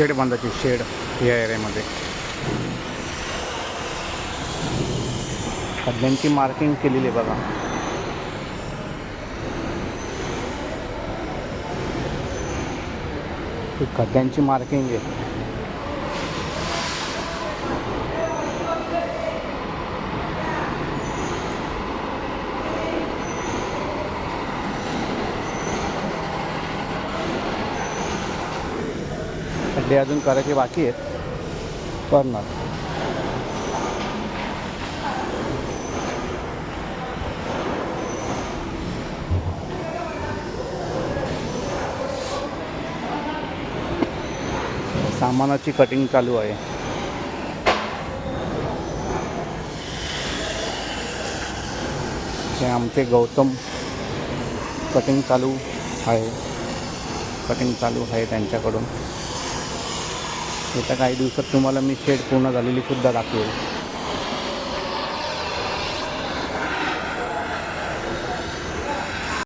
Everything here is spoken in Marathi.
शेड बांधायची शेड या एरियामध्ये. खड्ड्यांची मार्किंग केलेली आहे बघा. खड्ड्यांची मार्किंग आहे. खड्डे अजून करायचे बाकी आहेत. करणार. सामानाची कटिंग चालू आहे. हे आमचे गौतम कटिंग चालू आहे. कटिंग चालू आहे त्यांच्याकडून. येत्या काही दिवसात तुम्हाला मी शेड पूर्ण झालेली सुद्धा दाखवेल.